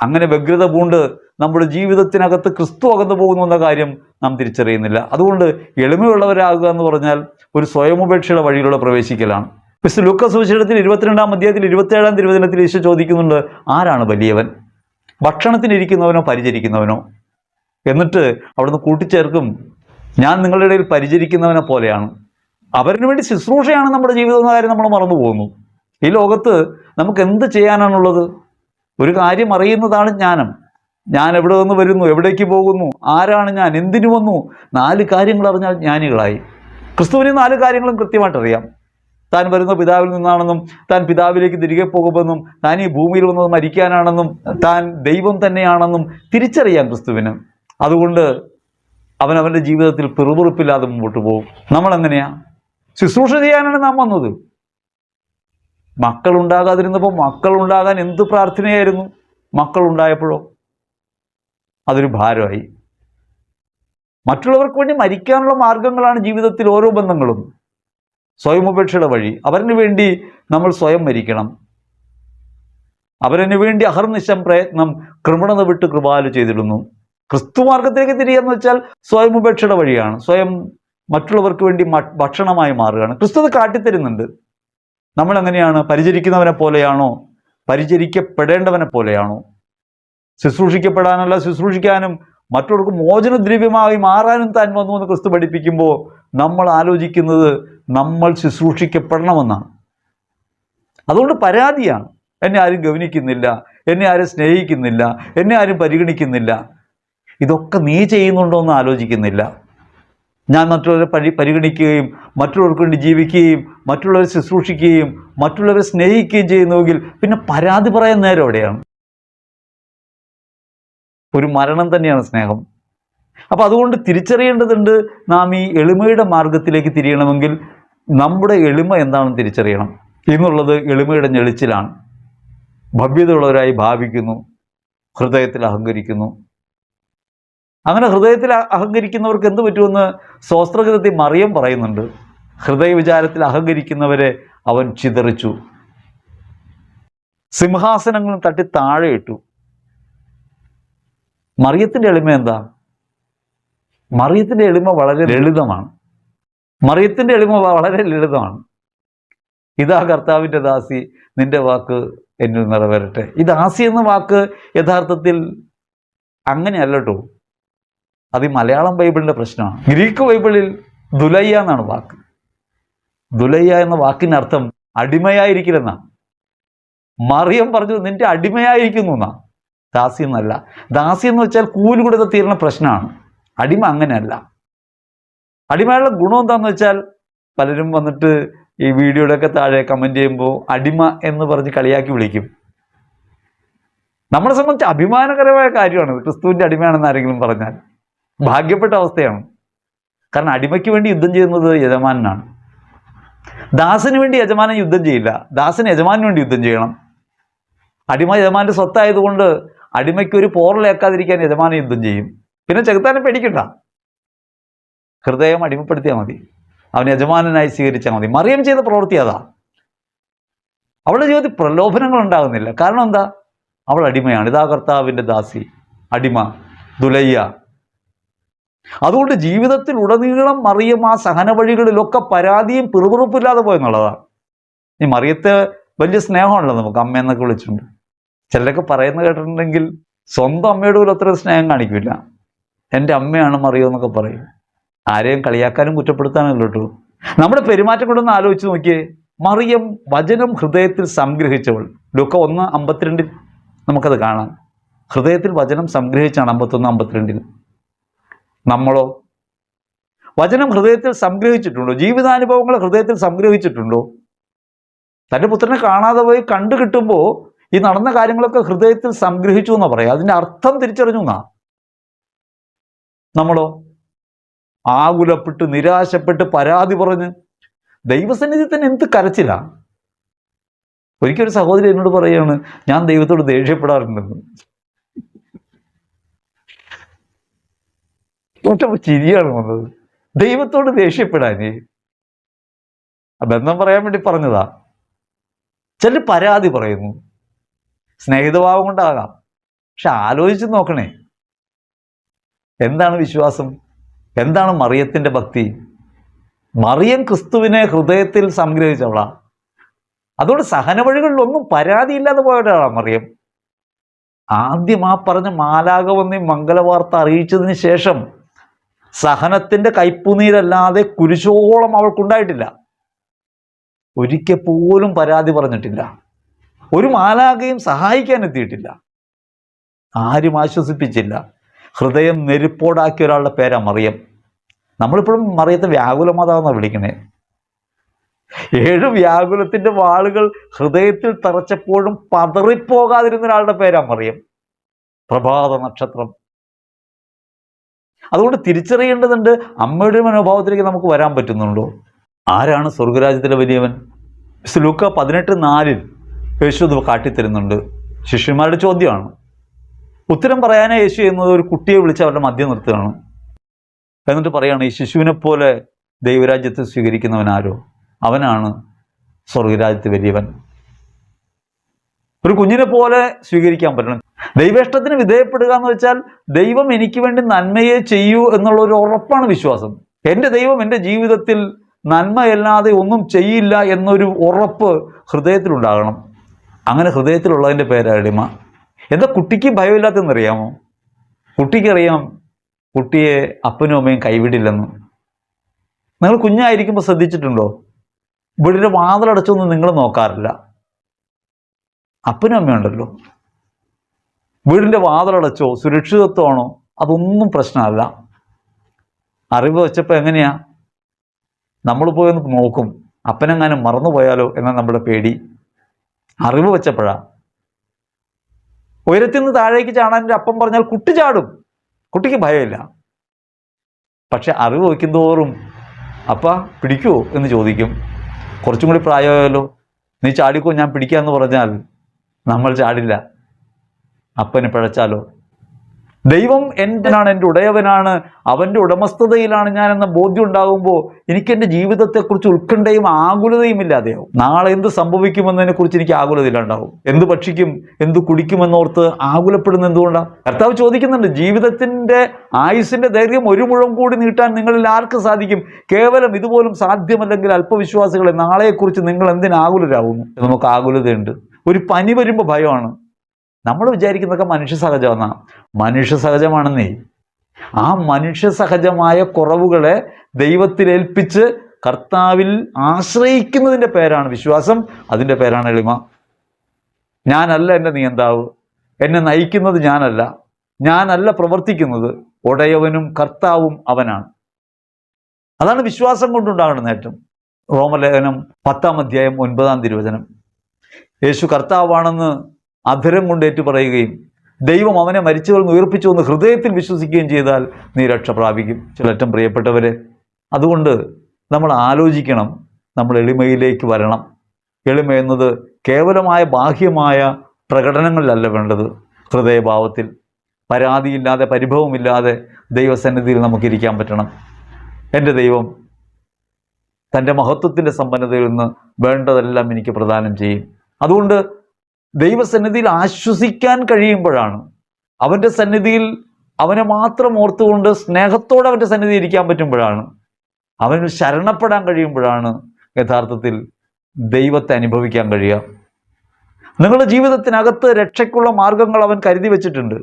അങ്ങനെ വ്യഗ്രത പൂണ്ട് നമ്മുടെ ജീവിതത്തിനകത്ത് ക്രിസ്തു അകന്നു പോകുന്നു എന്ന കാര്യം നാം തിരിച്ചറിയുന്നില്ല. അതുകൊണ്ട് എളിമയുള്ളവരാകുക എന്ന് പറഞ്ഞാൽ ഒരു സ്വയമുപേക്ഷയുടെ വഴിയിലൂടെ പ്രവേശിക്കലാണ്. മിസ് ലൂക്കസ് സുവിശേഷത്തിൽ ഇരുപത്തിരണ്ടാം അധ്യായത്തിൽ ഇരുപത്തേഴാം തിരുവചനത്തിൽ ഈശോ ചോദിക്കുന്നുണ്ട് ആരാണ് വലിയവൻ? ഭക്ഷണത്തിനിരിക്കുന്നവനോ പരിചരിക്കുന്നവനോ? എന്നിട്ട് അവിടുന്ന് കൂട്ടിച്ചേർക്കും ഞാൻ നിങ്ങളുടെ ഇടയിൽ പരിചരിക്കുന്നവനെ പോലെയാണ്. അവരിന് വേണ്ടി ശുശ്രൂഷയാണ് നമ്മുടെ ജീവിതം എന്ന കാര്യം നമ്മൾ മറന്നു പോകുന്നു. ഈ ലോകത്ത് നമുക്ക് എന്ത് ചെയ്യാനാണുള്ളത്? ഒരു കാര്യം അറിയുന്നതാണ് ജ്ഞാനം. ഞാൻ എവിടെ നിന്ന് വരുന്നു? എവിടേക്ക് പോകുന്നു? ആരാണ് ഞാൻ? എന്തിനു വന്നു? നാല് കാര്യങ്ങൾ അറിഞ്ഞാൽ ജ്ഞാനികളായി. ക്രിസ്തുവിന് നാല് കാര്യങ്ങളും കൃത്യമായിട്ട് അറിയാം. താൻ വരുന്ന പിതാവിൽ നിന്നാണെന്നും താൻ പിതാവിലേക്ക് തിരികെ പോകുമെന്നും താൻ ഈ ഭൂമിയിൽ വന്നത് മരിക്കാനാണെന്നും താൻ ദൈവം തന്നെയാണെന്നും തിരിച്ചറിയാം ക്രിസ്തുവിന്. അതുകൊണ്ട് അവൻ അവന്റെ ജീവിതത്തിൽ പിറുപിറുപ്പില്ലാതെ മുമ്പോട്ട് പോകും. നമ്മൾ എങ്ങനെയാ ശുശ്രൂഷ ചെയ്യാനാണ് നാം വന്നത്. മക്കൾ ഉണ്ടാകാതിരുന്നപ്പോൾ മക്കൾ ഉണ്ടാകാൻ എന്ത് പ്രാർത്ഥനയായിരുന്നു? മക്കൾ ഉണ്ടായപ്പോഴോ? അതൊരു ഭാരമായി. മറ്റുള്ളവർക്ക് വേണ്ടി മരിക്കാനുള്ള മാർഗങ്ങളാണ് ജീവിതത്തിൽ ഓരോ ബന്ധങ്ങളും. സ്വയം ഉപേക്ഷയുടെ വഴി. അവരിന് വേണ്ടി നമ്മൾ സ്വയം മരിക്കണം. അവരതിനു വേണ്ടി അഹർനിശം പ്രയത്നം കൃമണത വിട്ട് കൃപാലു ചെയ്തിടുന്നു. ക്രിസ്തു മാർഗത്തിലേക്ക് എന്ന് വെച്ചാൽ സ്വയം ഉപേക്ഷയുടെ വഴിയാണ്. സ്വയം മറ്റുള്ളവർക്ക് വേണ്ടി ഭക്ഷണമായി മാറുകയാണ്. ക്രിസ്തു അത് കാട്ടിത്തരുന്നുണ്ട്. നമ്മൾ എങ്ങനെയാണ് പരിചരിക്കുന്നവനെ പോലെയാണോ പരിചരിക്കപ്പെടേണ്ടവനെ പോലെയാണോ? ശുശ്രൂഷിക്കപ്പെടാനല്ല ശുശ്രൂഷിക്കാനും മറ്റുള്ളവർക്ക് മോചനദ്രവ്യമായി മാറാനും താൻ വന്നു എന്ന് ക്രിസ്തു പഠിപ്പിക്കുമ്പോൾ നമ്മൾ ആലോചിക്കുന്നത് നമ്മൾ ശുശ്രൂഷിക്കപ്പെടണമെന്നാണ്. അതുകൊണ്ട് പരാതിയാണ്. എന്നെ ആരും ഗവനിക്കുന്നില്ല എന്നെ ആരും സ്നേഹിക്കുന്നില്ല എന്നെ ആരും പരിഗണിക്കുന്നില്ല. ഇതൊക്കെ നീ ചെയ്യുന്നുണ്ടോ എന്ന് ആലോചിക്കുന്നില്ല. ഞാൻ മറ്റുള്ളവരെ പരി പരിഗണിക്കുകയും മറ്റുള്ളവർക്ക് വേണ്ടി ജീവിക്കുകയും മറ്റുള്ളവരെ ശുശ്രൂഷിക്കുകയും മറ്റുള്ളവരെ സ്നേഹിക്കുകയും ചെയ്യുന്നുവെങ്കിൽ പിന്നെ പരാതി പറയാൻ നേരം എവിടെയാണ്? ഒരു മരണം തന്നെയാണ് സ്നേഹം. അപ്പോൾ അതുകൊണ്ട് തിരിച്ചറിയേണ്ടതുണ്ട് നാം ഈ എളിമയുടെ മാർഗത്തിലേക്ക് തിരിയണമെങ്കിൽ നമ്മുടെ എളിമ എന്താണെന്ന് തിരിച്ചറിയണം. എന്നുള്ളത് എളിമയുടെ ഞെളിച്ചിലാണ്. ഭവ്യതയുള്ളവരായി ഭാവിക്കുന്നു. ഹൃദയത്തിൽ അഹങ്കരിക്കുന്നു. അങ്ങനെ ഹൃദയത്തിൽ അഹങ്കരിക്കുന്നവർക്ക് എന്ത് പറ്റുമെന്ന് സ്വസ്ത്രഗതത്തിൽ മറിയം പറയുന്നുണ്ട്. ഹൃദയ വിചാരത്തിൽ അഹങ്കരിക്കുന്നവരെ അവൻ ചിതറിച്ചു. സിംഹാസനങ്ങളും തട്ടി താഴെ ഇട്ടു. മറിയത്തിന്റെ എളിമ എന്താ? മറിയത്തിന്റെ എളിമ വളരെ ലളിതമാണ്. മറിയത്തിന്റെ എളിമ വളരെ ലളിതമാണ്. ഇതാ കർത്താവിന്റെ ദാസി നിന്റെ വാക്ക് എന്നിൽ നിറവേറട്ടെ. ഈ ദാസി എന്ന വാക്ക് യഥാർത്ഥത്തിൽ അങ്ങനെയല്ല അത് ഈ മലയാളം ബൈബിളിന്റെ പ്രശ്നമാണ്. ഗ്രീക്ക് ബൈബിളിൽ ദുലയ്യ എന്നാണ് വാക്ക്. ദുലയ്യ എന്ന വാക്കിന്റെ അർത്ഥം അടിമയായിരിക്കില്ലെന്നാണ് മറിയം പറഞ്ഞു നിന്റെ അടിമയായിരിക്കുന്നു എന്നാ. ദാസി എന്നല്ല. ദാസി എന്ന് വെച്ചാൽ കൂലി കൊടുത്ത് തീരുന്ന പ്രശ്നമാണ്. അടിമ അങ്ങനെയല്ല. അടിമയുള്ള ഗുണം എന്താണെന്ന് വെച്ചാൽ പലരും വന്നിട്ട് ഈ വീഡിയോയുടെ ഒക്കെ താഴെ കമന്റ് ചെയ്യുമ്പോൾ അടിമ എന്ന് പറഞ്ഞ് കളിയാക്കി വിളിക്കും. നമ്മളെ സംബന്ധിച്ച് അഭിമാനകരമായ കാര്യമാണ് ക്രിസ്തുവിന്റെ അടിമയാണെന്ന് ആരെങ്കിലും പറഞ്ഞാൽ. ഭാഗ്യപ്പെട്ട അവസ്ഥയാണ്. കാരണം അടിമയ്ക്ക് വേണ്ടി യുദ്ധം ചെയ്യുന്നത് യജമാനാണ് ദാസിന് വേണ്ടി യജമാനൻ യുദ്ധം ചെയ്യില്ല. ദാസന് യജമാനു വേണ്ടി യുദ്ധം ചെയ്യണം. അടിമ യജമാന്റെ സ്വത്തായതുകൊണ്ട് അടിമയ്ക്ക് ഒരു പോറലേക്കാതിരിക്കാൻ യജമാനൻ യുദ്ധം ചെയ്യും. പിന്നെ ചെകുത്താനെ പേടിക്കണ്ട. ഹൃദയം അടിമപ്പെടുത്തിയാൽ മതി. അവൻ യജമാനനായി സ്വീകരിച്ചാൽ മതി. മറിയം ചെയ്ത പ്രവൃത്തി അതാ. അവളുടെ ജീവിതത്തിൽ പ്രലോഭനങ്ങൾ ഉണ്ടാകുന്നില്ല. കാരണം എന്താ? അവൾ അടിമയാണ്. ഇതാ കർത്താവിന്റെ ദാസി. അടിമ. ദുലയ്യ. അതുകൊണ്ട് ജീവിതത്തിൽ ഉടനീളം മറിയം ആ സഹന വഴികളിലൊക്കെ പരാതിയും പിറുപിറുപ്പില്ലാതെ പോയെന്നുള്ളതാണ് ഈ മറിയത്തെ വലിയ സ്നേഹമാണല്ലോ നമുക്ക് അമ്മയെന്നൊക്കെ വിളിച്ചിട്ടുണ്ട്. ചിലരൊക്കെ പറയുന്ന കേട്ടിട്ടുണ്ടെങ്കിൽ സ്വന്തം അമ്മയോട് പോലും അത്ര സ്നേഹം കാണിക്കില്ല. എന്റെ അമ്മയാണ് മറിയോ എന്നൊക്കെ പറയും. ആരെയും കളിയാക്കാനും കുറ്റപ്പെടുത്താനും കേട്ടോ നമ്മുടെ പെരുമാറ്റം കൊണ്ടൊന്ന് ആലോചിച്ച് നോക്കിയേ. മറിയം വചനം ഹൃദയത്തിൽ സംഗ്രഹിച്ചവൾ. ലുക്ക ഒന്ന് അമ്പത്തിരണ്ടിൽ നമുക്കത് കാണാം. ഹൃദയത്തിൽ വചനം സംഗ്രഹിച്ചാണ് അമ്പത്തൊന്ന് അമ്പത്തിരണ്ടിൽ. നമ്മളോ? വചനം ഹൃദയത്തിൽ സംഗ്രഹിച്ചിട്ടുണ്ടോ? ജീവിതാനുഭവങ്ങൾ ഹൃദയത്തിൽ സംഗ്രഹിച്ചിട്ടുണ്ടോ? തന്റെ പുത്രനെ കാണാതെ പോയി കണ്ടു കിട്ടുമ്പോൾ ഈ നടന്ന കാര്യങ്ങളൊക്കെ ഹൃദയത്തിൽ സംഗ്രഹിച്ചു എന്നാ പറയാം. അതിന്റെ അർത്ഥം തിരിച്ചറിഞ്ഞു എന്നാ? നമ്മളോ? ആകുലപ്പെട്ട് നിരാശപ്പെട്ട് പരാതി പറഞ്ഞ്. ദൈവസന്നിധി തന്നെ എന്ത് കരച്ചില്ല ഒരിക്കൽ ഒരു സഹോദരി എന്നോട് പറയാണ് ഞാൻ ദൈവത്തോട് ദേഷ്യപ്പെടാറുണ്ടെന്ന്. കേട്ടപ്പോ ചിരിയാണ് വന്നത്. ദൈവത്തോട് ദേഷ്യപ്പെടാനേ. ബന്ധം പറയാൻ വേണ്ടി പറഞ്ഞതാ. ചില പരാതി പറയുന്നു. സ്നേഹിതഭാവം കൊണ്ടാകാം. പക്ഷെ ആലോചിച്ച് നോക്കണേ. എന്താണ് വിശ്വാസം? എന്താണ് മറിയത്തിന്റെ ഭക്തി? മറിയം ക്രിസ്തുവിനെ ഹൃദയത്തിൽ സംഗ്രഹിച്ചവളാ. അതുകൊണ്ട് സഹന വഴികളിലൊന്നും പരാതിയില്ലാതെ പോയവരാളാ മറിയം. ആദ്യം ആ പറഞ്ഞ മാലാകവന്നി മംഗളവാർത്ത അറിയിച്ചതിന് ശേഷം സഹനത്തിന്റെ കൈപ്പുനീരല്ലാതെ കുരിശോളം അവൾക്കുണ്ടായിട്ടില്ല. ഒരിക്കൽ പോലും പരാതി പറഞ്ഞിട്ടില്ല. ഒരു മാലാകയും സഹായിക്കാൻ എത്തിയിട്ടില്ല. ആരും ആശ്വസിപ്പിച്ചില്ല. ഹൃദയം നെരുപ്പോടാക്കിയ ഒരാളുടെ പേരാ മറിയം. നമ്മളിപ്പോഴും മറിയത്തെ വ്യാകുലമാതാവെന്നാണ് വിളിക്കണേ. ഏഴ് വ്യാകുലത്തിന്റെ വാളുകൾ ഹൃദയത്തിൽ തറച്ചപ്പോഴും പതറിപ്പോകാതിരുന്ന ഒരാളുടെ പേരാ മറിയം. പ്രഭാത നക്ഷത്രം. അതുകൊണ്ട് തിരിച്ചറിയേണ്ടതുണ്ട് അമ്മയുടെ മനോഭാവത്തിലേക്ക് നമുക്ക് വരാൻ പറ്റുന്നുണ്ടോ? ആരാണ് സ്വർഗരാജ്യത്തിലെ വലിയവൻ? ലൂക്ക പതിനെട്ട് നാലിൽ യേശു അത് കാട്ടിത്തരുന്നുണ്ട്. ശിഷ്യന്മാരുടെ ചോദ്യമാണ്. ഉത്തരം പറയാനേ യേശു എന്നത് ഒരു കുട്ടിയെ വിളിച്ച് അവരുടെ മദ്യം നിർത്തുകയാണ്. എന്നിട്ട് പറയാണ് ഈ ശിശുവിനെ പോലെ ദൈവരാജ്യത്തെ സ്വീകരിക്കുന്നവൻ ആരോ? അവനാണ് സ്വർഗരാജ്യത്ത് വലിയവൻ. ഒരു കുഞ്ഞിനെ പോലെ സ്വീകരിക്കാൻ പറ്റണം. ദൈവേഷ്ടത്തിന് വിധേയപ്പെടുക എന്ന് വെച്ചാൽ ദൈവം എനിക്ക് വേണ്ടി നന്മയെ ചെയ്യൂ എന്നുള്ള ഒരു ഉറപ്പാണ് വിശ്വാസം. എന്റെ ദൈവം എന്റെ ജീവിതത്തിൽ നന്മയല്ലാതെ ഒന്നും ചെയ്യില്ല എന്നൊരു ഉറപ്പ് ഹൃദയത്തിലുണ്ടാകണം. അങ്ങനെ ഹൃദയത്തിലുള്ളതിന്റെ പേരാ എന്താ കുട്ടിക്ക് ഭയമില്ലാത്തെന്നറിയാമോ കുട്ടിക്കറിയാം കുട്ടിയെ അപ്പനും അമ്മയും കൈവിടില്ലെന്ന്. നിങ്ങൾ കുഞ്ഞായിരിക്കുമ്പോൾ ശ്രദ്ധിച്ചിട്ടുണ്ടോ? വീടിന്റെ വാതിലടച്ചൊന്നും നിങ്ങൾ നോക്കാറില്ല. അപ്പനും അമ്മയുണ്ടല്ലോ. വീടിന്റെ വാതിലടച്ചോ സുരക്ഷിതത്വമാണോ? അതൊന്നും പ്രശ്നമല്ല. അറിവ് വെച്ചപ്പോൾ എങ്ങനെയാ? നമ്മൾ പോയി നോക്കും. അപ്പനെങ്ങാനും മറന്നുപോയാലോ എന്ന നമ്മുടെ പേടി. അറിവ് വെച്ചപ്പോഴാ. ഉയരത്തിൽ നിന്ന് താഴേക്ക് ചാടാൻ എന്റെ അപ്പം പറഞ്ഞാൽ കുട്ടി ചാടും. കുട്ടിക്ക് ഭയമില്ല. പക്ഷെ അറിവ് വയ്ക്കുന്തോറും അപ്പ പിടിക്കുമോ എന്ന് ചോദിക്കും. കുറച്ചും കൂടി പ്രായമായാലോ നീ ചാടിക്കോ ഞാൻ പിടിക്കാന്ന് പറഞ്ഞാൽ നമ്മൾ ചാടില്ല. അപ്പന് പിഴച്ചാലോ? ദൈവം എന്റെനാണ് എന്റെ ഉടയവനാണ്? അവന്റെ ഉടമസ്ഥതയിലാണ് ഞാൻ എന്ന ബോധ്യം ഉണ്ടാകുമ്പോൾ എനിക്ക് എന്റെ ജീവിതത്തെക്കുറിച്ച് ഉത്കണ്ഠയും ആകുലതയും ഇല്ലാതെയാവും നാളെ എന്ത് സംഭവിക്കുമെന്നതിനെ കുറിച്ച് എനിക്ക് ആകുലത ഇല്ലാണ്ടാവും. എന്ത് ഭക്ഷിക്കും എന്ത് കുടിക്കുമെന്നോർത്ത് ആകുലപ്പെടുന്ന എന്തുകൊണ്ടാണ്? കർത്താവ് ചോദിക്കുന്നുണ്ട് ജീവിതത്തിന്റെ ആയുസിന്റെ ദൈർഘ്യം ഒരു മുഴം കൂടി നീട്ടാൻ നിങ്ങളിൽ ആർക്ക് സാധിക്കും? കേവലം ഇതുപോലും സാധ്യമല്ലെങ്കിൽ അല്പവിശ്വാസികളെ നാളെക്കുറിച്ച് നിങ്ങൾ എന്തിനാകുലരാകുന്നു? നമുക്ക് ആകുലതയുണ്ട്. ഒരു പനി വരുമ്പോൾ ഭയമാണ്. നമ്മൾ വിചാരിക്കുന്നതൊക്കെ മനുഷ്യ സഹജമാണ് മനുഷ്യ സഹജമാണെന്നേ ആ മനുഷ്യ സഹജമായ കുറവുകളെ ദൈവത്തിലേൽപ്പിച്ച് കർത്താവിൽ ആശ്രയിക്കുന്നതിന്റെ പേരാണ് വിശ്വാസം. അതിന്റെ പേരാണ് എളിമ. ഞാനല്ല എന്റെ നിയന്താവ്. എന്നെ നയിക്കുന്നത് ഞാനല്ല. ഞാനല്ല പ്രവർത്തിക്കുന്നത്. ഉടയവനും കർത്താവും അവനാണ്. അതാണ് വിശ്വാസം കൊണ്ടുണ്ടാകുന്ന നേട്ടം റോമലേഖനം പത്താം അധ്യായം ഒൻപതാം തിരുവചനം. യേശു കർത്താവാണെന്ന് അധരം കൊണ്ട് ഏറ്റു പറയുകയും ദൈവം അവനെ മരിച്ചവർ ഉയർപ്പിച്ചു എന്ന് ഹൃദയത്തിൽ വിശ്വസിക്കുകയും ചെയ്താൽ നീ രക്ഷ പ്രാപിക്കും. ചിലറ്റം പ്രിയപ്പെട്ടവരെ അതുകൊണ്ട് നമ്മൾ ആലോചിക്കണം നമ്മൾ എളിമയിലേക്ക് വരണം. എളിമ എന്നത് കേവലമായ ബാഹ്യമായ പ്രകടനങ്ങളിലല്ല വേണ്ടത്. ഹൃദയഭാവത്തിൽ പരാതിയില്ലാതെ പരിഭവമില്ലാതെ ദൈവസന്നിധിയിൽ നമുക്കിരിക്കാൻ പറ്റണം. എന്റെ ദൈവം തന്റെ മഹത്വത്തിന്റെ സമ്പന്നതയിൽ നിന്ന് വേണ്ടതെല്ലാം എനിക്ക് പ്രദാനം ചെയ്യും. അതുകൊണ്ട് ദൈവസന്നിധിയിൽ ആശ്വസിക്കാൻ കഴിയുമ്പോഴാണ്. അവന്റെ സന്നിധിയിൽ അവനെ മാത്രം ഓർത്തുകൊണ്ട് സ്നേഹത്തോടെ അവന്റെ സന്നിധി ഇരിക്കാൻ പറ്റുമ്പോഴാണ്. അവന് ശരണപ്പെടാൻ കഴിയുമ്പോഴാണ് യഥാർത്ഥത്തിൽ ദൈവത്തെ അനുഭവിക്കാൻ കഴിയുക. നിങ്ങളുടെ ജീവിതത്തിനകത്ത് രക്ഷയ്ക്കുള്ള മാർഗങ്ങൾ അവൻ കരുതി വെച്ചിട്ടുണ്ട്.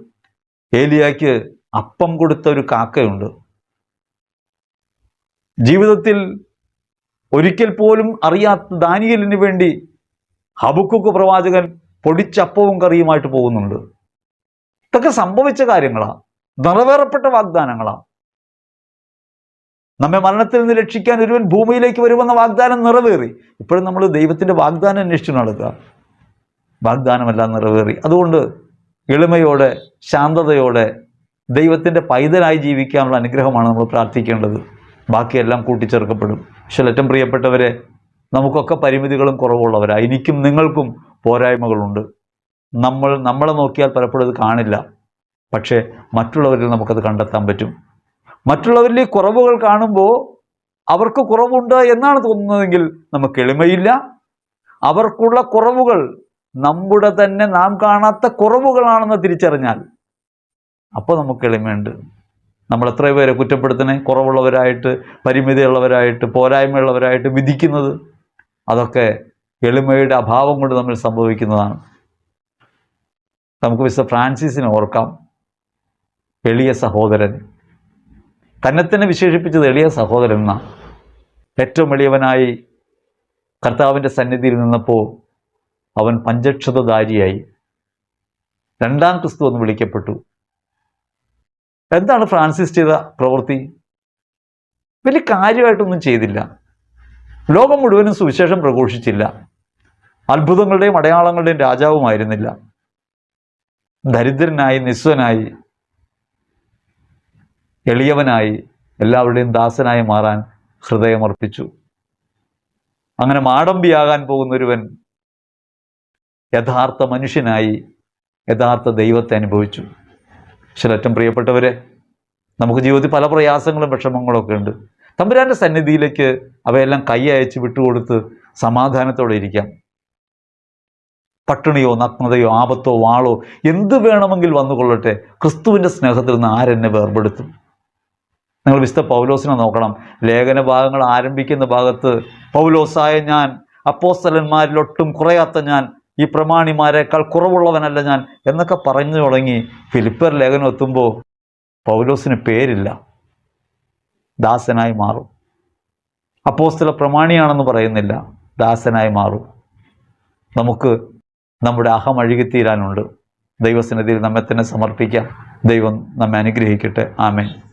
ഏലിയാക്ക് അപ്പം കൊടുത്ത ഒരു കാക്കയുണ്ട്. ജീവിതത്തിൽ ഒരിക്കൽ പോലും അറിയാത്ത ദാനിയലിന് വേണ്ടി ഹബുക്കുക്ക് പ്രവാചകൻ പൊടിച്ചപ്പവും കറിയുമായിട്ട് പോകുന്നുണ്ട്. ഇതൊക്കെ സംഭവിച്ച കാര്യങ്ങളാ. നിറവേറപ്പെട്ട വാഗ്ദാനങ്ങളാ. നമ്മെ മരണത്തിൽ നിന്ന് രക്ഷിക്കാൻ ഒരുവൻ ഭൂമിയിലേക്ക് വരുമെന്ന വാഗ്ദാനം നിറവേറി. ഇപ്പോഴും നമ്മൾ ദൈവത്തിന്റെ വാഗ്ദാനം അന്വേഷിച്ചു നടക്കുക. വാഗ്ദാനമെല്ലാം നിറവേറി. അതുകൊണ്ട് എളിമയോടെ ശാന്തതയോടെ ദൈവത്തിന്റെ പൈതലായി ജീവിക്കാനുള്ള അനുഗ്രഹമാണ് നമ്മൾ പ്രാർത്ഥിക്കേണ്ടത്. ബാക്കിയെല്ലാം കൂട്ടിച്ചേർക്കപ്പെടും. പക്ഷേ ഏറ്റവും പ്രിയപ്പെട്ടവരെ നമുക്കൊക്കെ പരിമിതികളും കുറവുള്ളവരാണ് എനിക്കും നിങ്ങൾക്കും പോരായ്മകളുണ്ട്. നമ്മൾ നമ്മളെ നോക്കിയാൽ പലപ്പോഴും അത് കാണില്ല. പക്ഷേ മറ്റുള്ളവരിൽ നമുക്കത് കണ്ടെത്താൻ പറ്റും. മറ്റുള്ളവരിൽ ഈ കുറവുകൾ കാണുമ്പോൾ അവർക്ക് കുറവുണ്ട് എന്നാണ് തോന്നുന്നതെങ്കിൽ നമുക്ക് എളിമയില്ല. അവർക്കുള്ള കുറവുകൾ നമ്മുടെ തന്നെ നാം കാണാത്ത കുറവുകളാണെന്ന് തിരിച്ചറിഞ്ഞാൽ അപ്പോൾ നമുക്ക് എളിമയുണ്ട്. നമ്മൾ എത്ര പേരെ കുറ്റപ്പെടുത്തണേ. കുറവുള്ളവരായിട്ട് പരിമിതിയുള്ളവരായിട്ട് പോരായ്മയുള്ളവരായിട്ട് വിധിക്കുന്നത് അതൊക്കെ എളിമയുടെ അഭാവം കൊണ്ട് നമ്മൾ സംഭവിക്കുന്നതാണ്. നമുക്ക് മിസ്റ്റർ ഫ്രാൻസിസിനെ ഓർക്കാം. എളിയ സഹോദരൻ. തന്നെ തന്നെ വിശേഷിപ്പിച്ചത് എളിയ സഹോദരൻ എന്നാണ്. ഏറ്റവും എളിയവനായി കർത്താവിന്റെ സന്നിധിയിൽ നിന്നപ്പോൾ അവൻ പഞ്ചക്ഷതധാരിയായി രണ്ടാം ക്രിസ്തു എന്ന് വിളിക്കപ്പെട്ടു. എന്താണ് ഫ്രാൻസിസ് ചെയ്ത പ്രവൃത്തി? വലിയ കാര്യമായിട്ടൊന്നും ചെയ്തില്ല. ലോകം മുഴുവനും സുവിശേഷം പ്രഘോഷിച്ചില്ല. അത്ഭുതങ്ങളുടെയും അടയാളങ്ങളുടെയും രാജാവുമായിരുന്നില്ല. ദരിദ്രനായി നിസ്വനായി എളിയവനായി എല്ലാവരുടെയും ദാസനായി മാറാൻ ഹൃദയമർപ്പിച്ചു അങ്ങനെ മാടമ്പിയാകാൻ പോകുന്നൊരുവൻ യഥാർത്ഥ മനുഷ്യനായി യഥാർത്ഥ ദൈവത്തെ അനുഭവിച്ചു. ചിലറ്റം പ്രിയപ്പെട്ടവരെ നമുക്ക് ജീവിതത്തിൽ പല പ്രയാസങ്ങളും വിഷമങ്ങളും ഒക്കെ ഉണ്ട്. തമ്പുരാന്റെ സന്നിധിയിലേക്ക് അവയെല്ലാം കൈ അയച്ച് വിട്ടുകൊടുത്ത് സമാധാനത്തോടെ ഇരിക്കാം. പട്ടിണിയോ നഗ്നതയോ ആപത്തോ വാളോ എന്ത് വേണമെങ്കിൽ വന്നുകൊള്ളട്ടെ ക്രിസ്തുവിന്റെ സ്നേഹത്തിൽ നിന്ന് ആരെന്നെ വേർപെടുത്തും? നിങ്ങൾ വിശുദ്ധ പൗലോസിനെ നോക്കണം. ലേഖന ഭാഗങ്ങൾ ആരംഭിക്കുന്ന ഭാഗത്ത് പൗലോസായ ഞാൻ അപ്പോസ്തലന്മാരിലൊട്ടും കുറയാത്ത ഞാൻ ഈ പ്രമാണിമാരെക്കാൾ കുറവുള്ളവനല്ല ഞാൻ എന്നൊക്കെ പറഞ്ഞു തുടങ്ങി ഫിലിപ്പർ ലേഖനം എത്തുമ്പോൾ പൗലോസിന് പേരില്ല. ദാസനായി മാറും. അപ്പോസ്തല പ്രമാണിയാണെന്ന് പറയുന്നില്ല ദാസനായി മാറും. നമുക്ക് നമ്മുടെ അഹം അഴുകിത്തീരാനുണ്ട്. ദൈവസന്നിധിയിൽ നമ്മെ തന്നെ സമർപ്പിക്കാം. ദൈവം നമ്മെ അനുഗ്രഹിക്കട്ടെ. ആമേൻ.